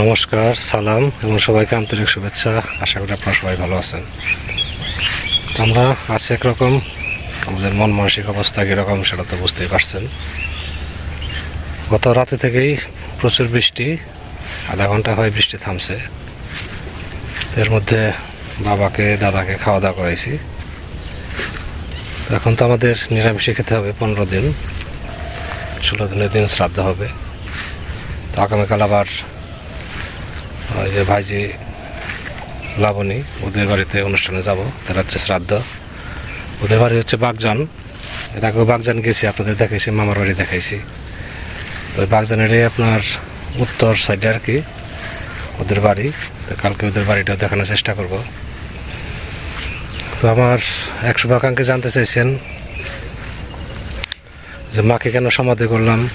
নমস্কার, সালাম এবং সবাইকে আন্তরিক শুভেচ্ছা। আশা করি আপনারা সবাই ভালো আছেন। আমরা আছি একরকম, আমাদের মন মানসিক অবস্থা কীরকম সেটা তো বুঝতেই পারছেন। গত রাতে থেকেই প্রচুর বৃষ্টি, আধা ঘণ্টা হয় বৃষ্টি থামছে। এর মধ্যে বাবাকে, দাদাকে খাওয়া দাওয়া করাইছি। এখন তো আমাদের নিরামিষে খেতে হবে পনেরো দিন, ষোলো দিনের দিন শ্রাদ্ধ হবে। তো আগামীকাল আবার ওই যে ভাইজি লাবণী, ওদের বাড়িতে অনুষ্ঠানে যাব রাত্রে শ্রাদ্ধ। ওদের বাড়ি হচ্ছে বাগজান। এর আগেও বাগজান গেছি, আপনাদের দেখাইছি, মামার বাড়ি দেখাইছি। তো ওই বাগজানেরই আপনার উত্তর সাইডে আর কি ওদের বাড়ি। তো কালকে ওদের বাড়িটাও দেখানোর চেষ্টা করব। তো আমার এক শুভাকাঙ্ক্ষী জানতে চাইছেন যে, মাকে কেন সমাধি করলাম?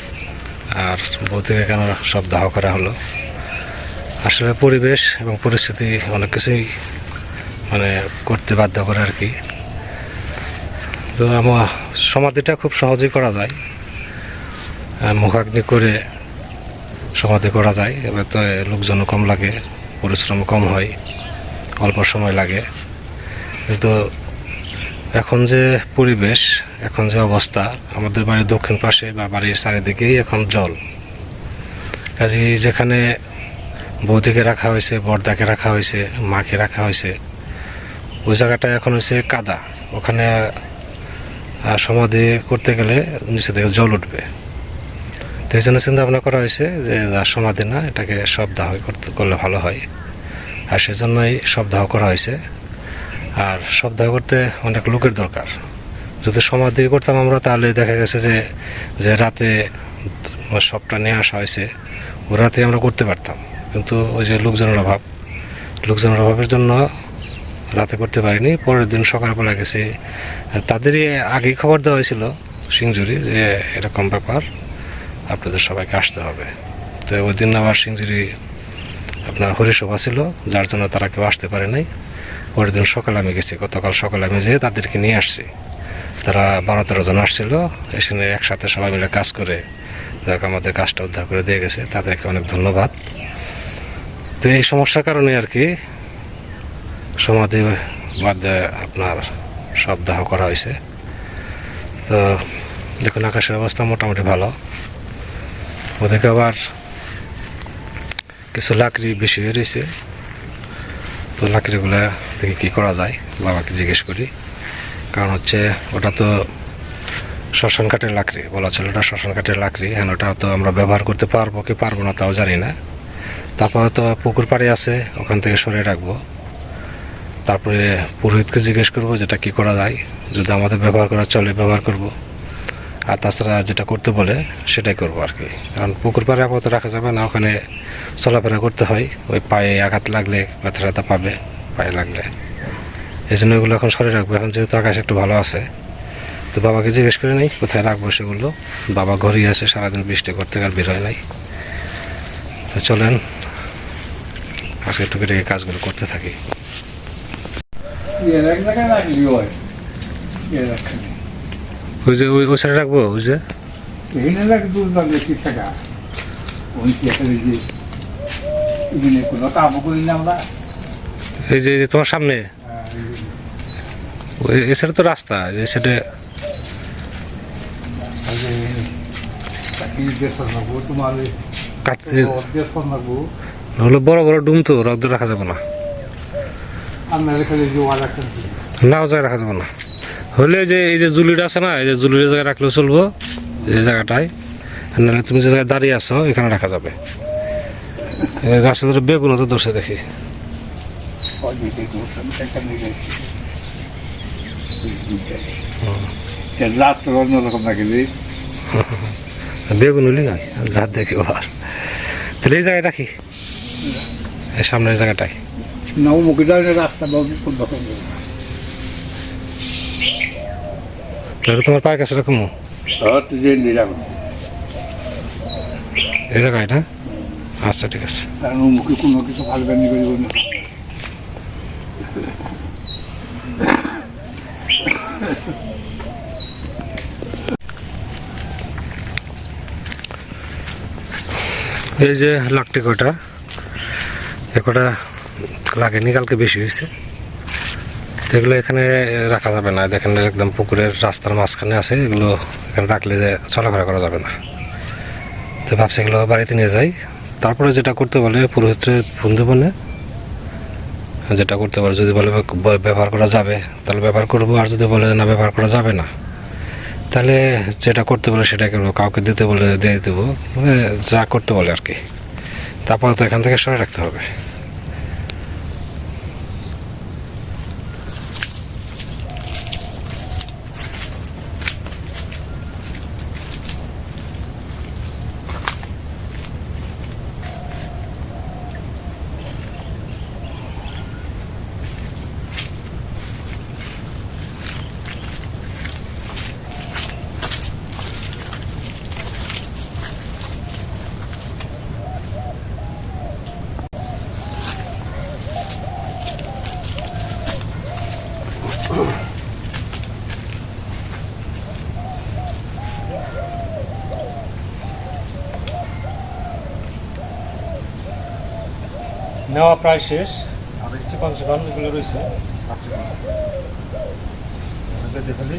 আর বৌদিকে কেন সব দাহ করা হলো? আসলে পরিবেশ এবং পরিস্থিতি অনেক কিছুই মানে করতে বাধ্য করে আর কি। তো আমার সমাধিটা খুব সহজেই করা যায়। মুখাগ্নি করে সমাধি করা যায়। এবার তো লোকজনও কম লাগে পরিশ্রম কম হয়, অল্প সময় লাগে। কিন্তু এখন যে পরিবেশ, এখন যে অবস্থা, আমাদের বাড়ির দক্ষিণ পাশে বা বাড়ির চারিদিকেই এখন জল। কাজে যেখানে বৌদিকে রাখা হয়েছে, বর্দাকে রাখা হয়েছে, মাকে রাখা হয়েছে। ওই জায়গাটা এখন হচ্ছে কাদা। ওখানে সমাধি করতে গেলে নিচে থেকে জল উঠবে। তো এই জন্য চিন্তা ভাবনা করা হয়েছে যে সমাধি না, এটাকে সব দাহ করতে, করলে ভালো হয়। আর সেজন্যই সব দাহ করা হয়েছে। আর সব দাহ করতে অনেক লোকের দরকার। যদি সমাধি করতাম আমরা, তাহলে দেখা গেছে যে যে রাতে সবটা নিয়ে আসা হয়েছে ও রাতে আমরা করতে পারতাম। কিন্তু ওই যে লোকজনের অভাব। লোকজনের অভাবের জন্য রাতে করতে পারিনি। পরের দিন সকালবেলা গেছি। তাদেরই আগেই খবর দেওয়া হয়েছিল সিংজুরি যে এরকম ব্যাপার, আপনাদের সবাইকে আসতে হবে। তো ওই দিন আবার সিংজুরি আপনার হরিসভা ছিল, যার জন্য তারা কেউ আসতে পারে নাই। পরের দিন সকালে আমি গেছি। গতকাল সকালে আমি যেয়ে তাদেরকে নিয়ে আসছি। তারা বারো তেরো জন আসছিল। এখানে একসাথে সবাই মিলে কাজ করে দেখ আমাদের কাজটা উদ্ধার করে দিয়ে গেছে। তাদেরকে অনেক ধন্যবাদ। তো এই সমস্যার কারণে আর কি সমাধি বাদে আপনার সব দাহ করা হয়েছে। তো দেখুন, আকাশের অবস্থা মোটামুটি ভালো। ওদেরকে আবার কিছু লাকড়ি বেশি হয়ে রয়েছে। তো লাকড়িগুলা দেখি কী করা যায়, বাবাকে জিজ্ঞেস করি। কারণ হচ্ছে, ওটা তো শ্মশান কাঠের লাকড়ি, বলা ছিল ওটা শ্মশান কাঠের লাকড়ি। হ্যাঁ ওটা তো আমরা ব্যবহার করতে পারব কি পারব না, তাও জানি না। তারপরে তো পুকুর পাড়ে আছে, ওখান থেকে সরে রাখব। তারপরে পুরোহিতকে জিজ্ঞেস করব যেটা কি করা যায়, যদি আমাদের ব্যবহার করা চলে, ব্যবহার করব। আর তাছাড়া যেটা করতে বলে, সেটাই করব আর কি। কারণ পুকুর পাড়ে আপাতত রাখা যাবে না, ওখানে চলাফেরা করতে হয়। ওই পায়ে আঘাত লাগলে ব্যথা ট্যাথা পাবে, পায়ে লাগলে। এই জন্য এগুলো এখন সরে রাখব। এখন যেহেতু আকাশ একটু ভালো আছে, তো বাবাকে জিজ্ঞেস করে নেই, কোথায় রাখব সেগুলো। বাবা ঘরেই আছে, সারাদিন বৃষ্টি করতে আর বের হয় নাই। চলেন আজকে এই কাজগুলো করতে থাকি। হয় এর একখানে ওই। যে ওই ওই রাখব ওই যে? এই যে তোমার সামনে? ওই এই তো রাস্তা যে সেটা তোমার হলো বড় বড় ডুম তো রক্ত রাখা যাবে না। নাও জায়গায় রাখা যাবে না। হলে যে এই যে জুলিটা আছে না এই যে জুলির জায়গায় রাখলেও চলবো এই জায়গাটায়। নাহলে তুমি যে জায়গায় দাঁড়িয়ে আছো এখানে রাখা যাবে। গাছের ধরে বেগুনও তো দোষে দেখি। বেগুন হলি গাছ দেখি আর। তাহলে এই জায়গায় রাখি। সামনের জায়গাটায়। নাও মুখে রাস্তা রকম তোমার পায়ের কাছে নিলাম এই জায়গায় না? আচ্ছা ঠিক আছে। কারণ মুখে কোনো কিছু ভালো গানি করিব না। এই যে লাকটি কটা একটা লাগেনি, কালকে বেশি হয়েছে। এগুলো এখানে রাখা যাবে না, দেখেন একদম পুকুরের রাস্তার মাঝখানে আছে, এগুলো এখানে রাখলে যে চলাফেরা করা যাবে না। তো ভাবছি এগুলো বাড়িতে নিয়ে যাই। তারপরে যেটা করতে বলে পুরোহিতের বন্ধু বলে যেটা করতে পারে, যদি বলে ব্যবহার করা যাবে, তাহলে ব্যবহার করব, আর যদি বলে না ব্যবহার করা যাবে না, তাহলে যেটা করতে বলে সেটা করব কাউকে দিতে বলে, দিয়ে দেবো। মানে যা করতে বলে আর কি। তারপর তো এখান থেকে সরে রাখতে হবে। নেওয়া প্রায় শেষ। আর কিছু কনসেকন এগুলো রয়েছে ফেলি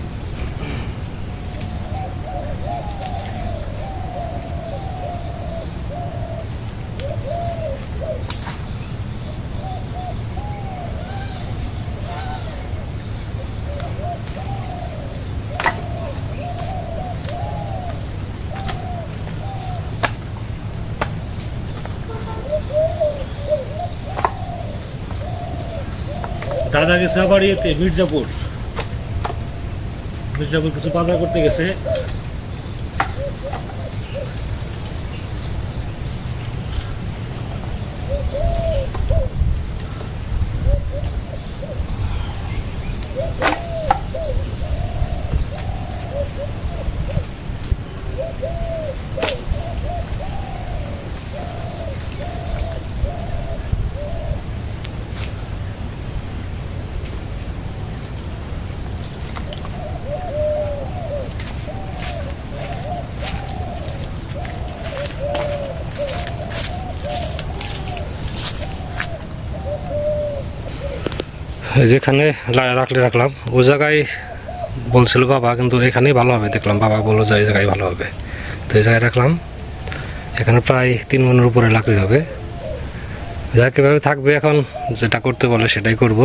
দাদা গেছে আবার ইয়েতে মির্জাপুর মির্জাপুর কিছু বাজার করতে গেছে। যেখানে রাখলে রাখলাম, ও জায়গায় বলছিল বাবা, কিন্তু এখানেই ভালো হবে। দেখলাম বাবা বলল যে এই জায়গায় ভালো হবে। তো এই জায়গায় রাখলাম। এখানে প্রায় তিন মনের উপরে লাকড়ি হবে। যা কীভাবে থাকবে এখন। যেটা করতে বলে সেটাই করব।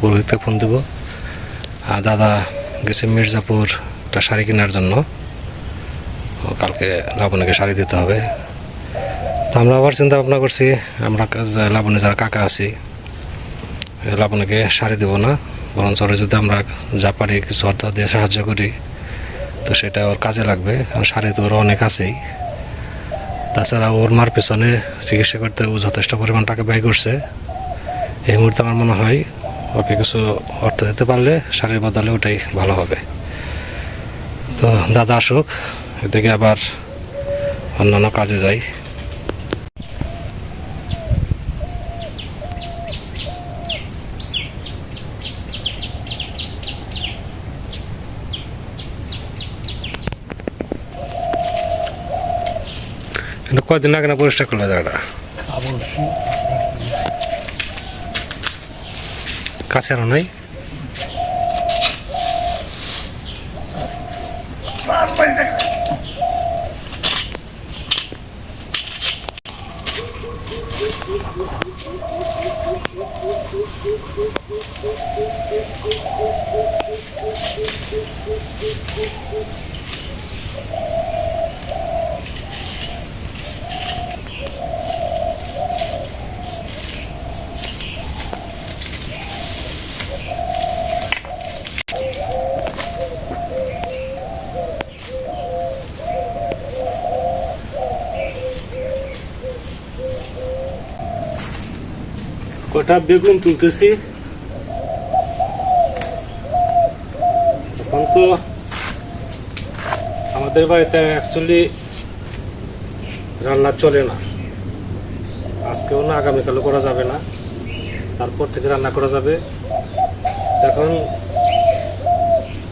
পুরোহিতকে ফোন দেবো। আর দাদা গেছে মির্জাপুর একটা শাড়ি কেনার জন্য। কালকে লাবণীকে শাড়ি দিতে হবে। তো আমরা আবার চিন্তা ভাবনা করছি, আমরা লাবণী যারা কাকা আছি। লাবণীকে সারি দেবো না, বরঞ্চ যদি আমরা যা পারি কিছু অর্থ দিয়ে সাহায্য করি, তো সেটা ওর কাজে লাগবে, কারণ সারি তো ওর অনেক আছেই। তাছাড়া ওর মার পেছনে চিকিৎসা করতে ও যথেষ্ট পরিমাণ টাকা ব্যয় করছে। এই মুহূর্তে আমার মনে হয় ওকে কিছু অর্থ দিতে পারলে শাড়ির বদলে ওটাই ভালো হবে। তো দাদা আসুক, এদিকে আবার অন্যান্য কাজে যাই কিন্তু কয়দিন আগে না পরিষ্কার করল জায়গাটা কাছে আরও নাই? কটা বেগুন তুলতেছি? এখন তো আমাদের বাড়িতে অ্যাকচুয়ালি রান্না চলে না। আজকেও না, আগামীকালও করা যাবে না। তারপর থেকে রান্না করা যাবে। এখন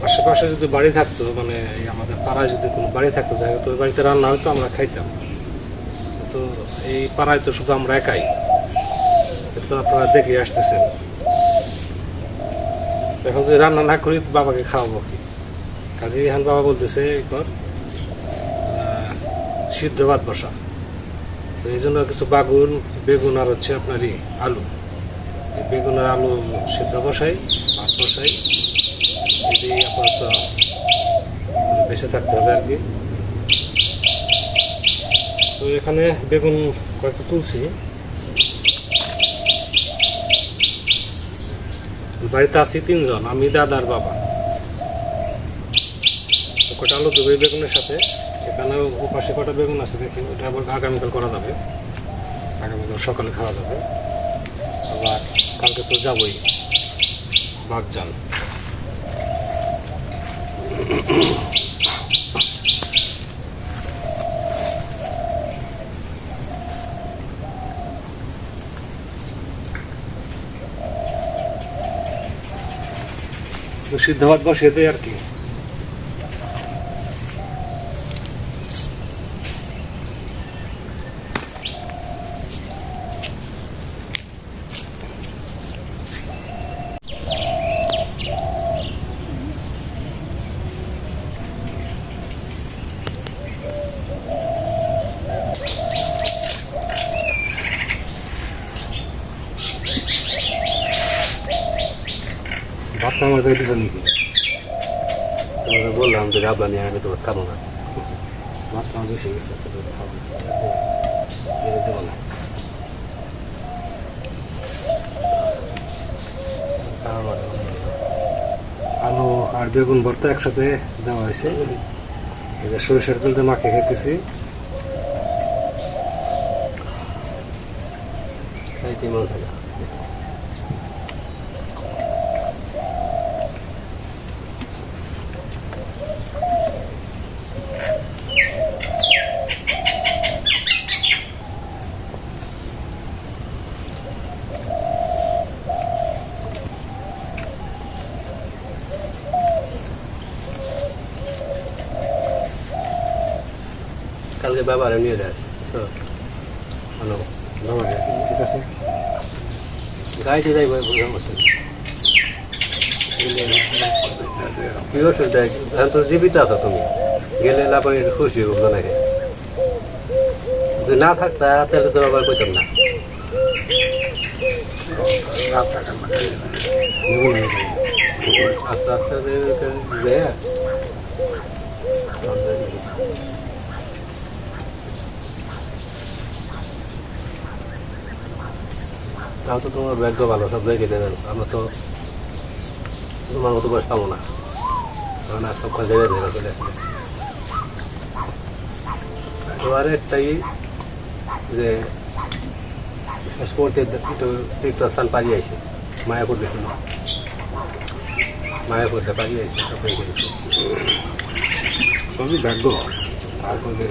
আশেপাশে যদি বাড়ি থাকতো মানে আমাদের পাড়ায় যদি কোনো বাড়ি থাকতো দেখা তো ওই বাড়িতে রান্না হয়তো আমরা খাইতাম। তো এই পাড়ায় তো শুধু আমরা একাই। তো আপনারা দেখে আসতেছেন। এখন যদি রান্না না করি, তো বাবাকে খাওয়াবো কি? কাজে এখন বাবা বলতেছে এরপর সিদ্ধ ভাত বসা। তো এই জন্য কিছু বাগুন, বেগুন আর হচ্ছে আপনারই আলু। বেগুন আর আলু সিদ্ধ বসাই, ভাত বসাই। এটি আপাতত বেঁচে থাকতে হবে আর কি। তো এখানে বেগুন কয়েকটা তুলছি। বাড়িতে আছি তিনজন, আমি দাদার বাবা। কটা আলু দেবো বেগুনের সাথে, এখানে ওপাশে কটা বেগুন আছে দেখি, ওটা আবার আগামীকাল করা যাবে। আগামীকাল সকালে খাওয়া যাবে। আবার কালকে তো যাবই, বাগজান। তো সিদ্ধ ভাত বসিয়ে দেয় আর কি। বললাম যে গাবলা নিয়ে আমি তোমার খাব না গেছে তো খাব না আলু আর বেগুন ভর্তা একসাথে দেওয়া হয়েছে। সরিষার তেল দিয়ে মাখিয়ে খেতেছি। খাইতে মন থাকে বাবারে নিয়ে যায় তো ঠিক আছে গাইতে যাইব কি অসুবিধা এখন তো জীবিত আছো তুমি গেলে লাপানি খুশি হব নাকি যদি না থাকতা তাহলে তো আবার কইতাম না আস্তে আস্তে যে তাও তো তোমার ভাগ্য ভালো, সব জায়গায় দেবেন আমরা তো তোমার মতো বয়স পাবো না। কারণ আর সব জায়গায় জায়গা চলে আসবে তো একটাই যে, শেষ মুহূর্তে একটু তীর্থস্থান পালিয়ে আইছে মায়াপুর গেছিল মায়াপুরটা পালিয়ে আইছে সবাই গেছে সবই ভাগ্য। তারপরে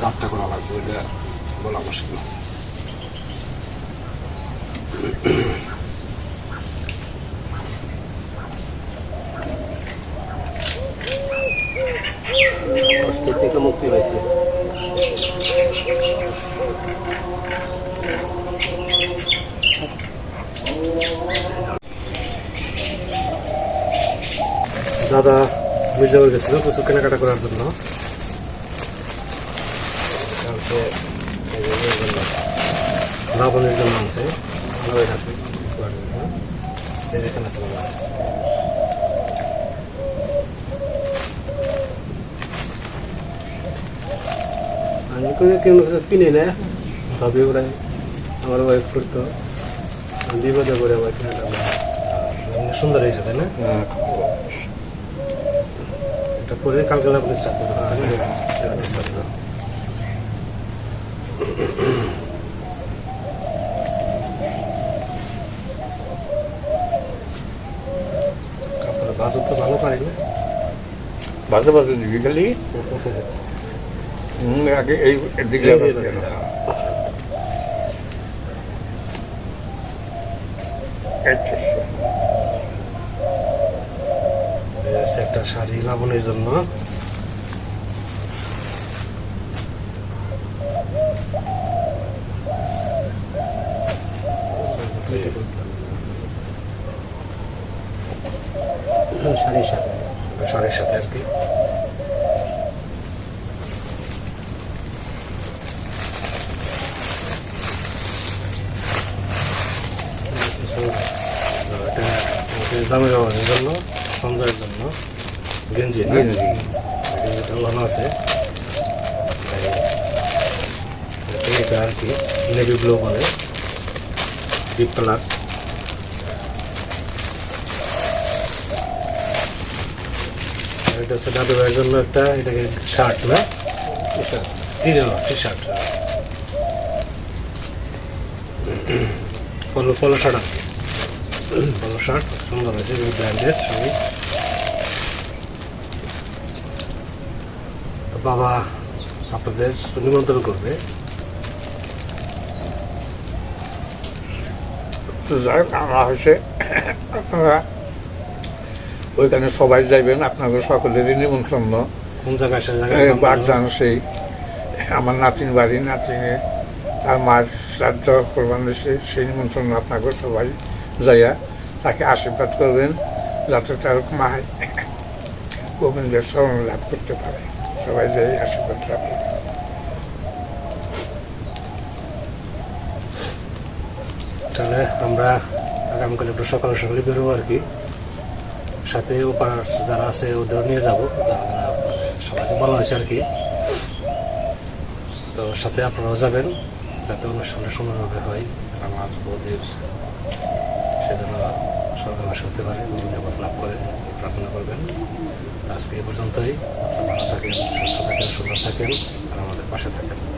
যাত্রা করা লাগবে, এটা বলা মুশকিল। দাদা মির্জাপুর গেছিল কিছু কেনাকাটা করার জন্য, লবণের জন্য আছে আমি কোনো কেউ কিনে না সবই ওরাই আমার ওয়াইফ করতো। বিপদে করে কেনাটা সুন্দর হয়েছে তাই না? এটা পরে কালকে আপনি স্টার্ট করবেন কাপড়ের তো ভালো পারি বাজে বাজে দিবি খালি। আগে এই দিকে হচ্ছে একটা শাড়ি লাবণের জন্য শাড়ির সাথে শাড়ির সাথে আর কি এটা এটা জামে ব্যবহারের জন্য সঞ্জয়ের জন্য গেঞ্জি। গেঞ্জিটা ভালো আছে। এটা আর কি নেভি ব্লু। বলে ডিপ কালার এটা হচ্ছে দাদু ভাইয়ের জন্য একটা এটাকে শার্ট না? টি শার্ট পলো পলো শার্ট পলো শার্ট সুন্দর হয়েছে ব্র্যান্ডের সবই। বাবা আপনাদের নিমন্ত্রণ করবে। আমরা হচ্ছে আপনারা ওইখানে সবাই যাইবেন আপনাদের সকলেরই নিমন্ত্রণ। কোন জায়গায় সেই আমার নাতিন বাড়ি নাতিনে তার মার শ্রাদ্ধ করবেন সেই সেই নিমন্ত্রণ আপনাকে সবাই যাইয়া তাকে আশীর্বাদ করবেন যাতে তার মায় গোবিন্দের স্মরণ লাভ করতে পারে। সবাই যাই আশীর্বাদ রাখবেন তাহলে আমরা আগামীকাল একটু সকালে সকালে বেরোবো আর কি। সাথে ওপার যারা আছে, ওদেরও নিয়ে যাব। সবাইকে বলা হয়েছে আর কি। তো সাথে আপনারাও যাবেন, যাতে অনুষ্ঠানটা সুন্দরভাবে হয়। আমার বৌদির সেজন্য সরকার বাসা হতে পারে লাভ করে, প্রার্থনা করবেন। আজকে এ পর্যন্তই। ভালো থাকেন সুস্থ থাকেন সুন্দর থাকেন আর আমাদের পাশে থাকেন।